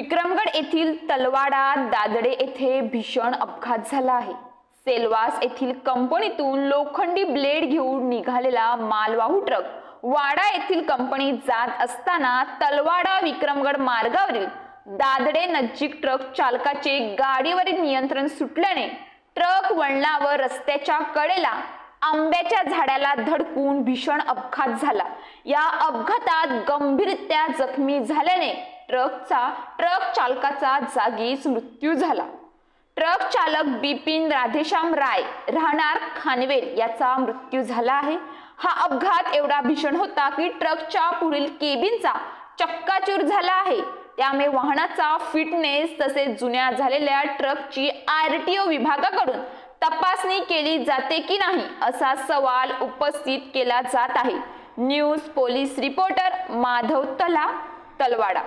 विक्रमगड येथील तलवाडा दादडे येथे भीषण अपघात झाला आहे. सेलवास येथील कंपनीतून लोखंडी ब्लेड घेऊन निघालेला मालवाहू ट्रक वाडा येथील कंपनीत जात असताना तलवाडा विक्रमगड मार्गावरील दादडे नजीक ट्रक चालकाचे गाडीवरील नियंत्रण सुटल्याने ट्रक वळणावर रस्त्याच्या कडेला आंब्याच्या झाडाला धडकून भीषण अपघात झाला. या अपघातात गंभीररित्या जखमी झाल्याने ट्रकचा ट्रक चालकाचा जागीच मृत्यू झाला. ट्रक चालक बिपिन राधेश्याम राय राहणार खानवेल याचा मृत्यू झाला आहे. हा अपघात एवढा भीषण होता की ट्रकच्या पुढील केबिनचा चक्काचूर झाला आहे. त्यामुळे वाहनाचा फिटनेस तसेच जुन्या झालेल्या ट्रकची आर टी ओ विभागाकडून तपासणी केली जाते की नाही असा सवाल उपस्थित केला जात आहे. न्यूज पोलीस रिपोर्टर माधव तला तलवाडा.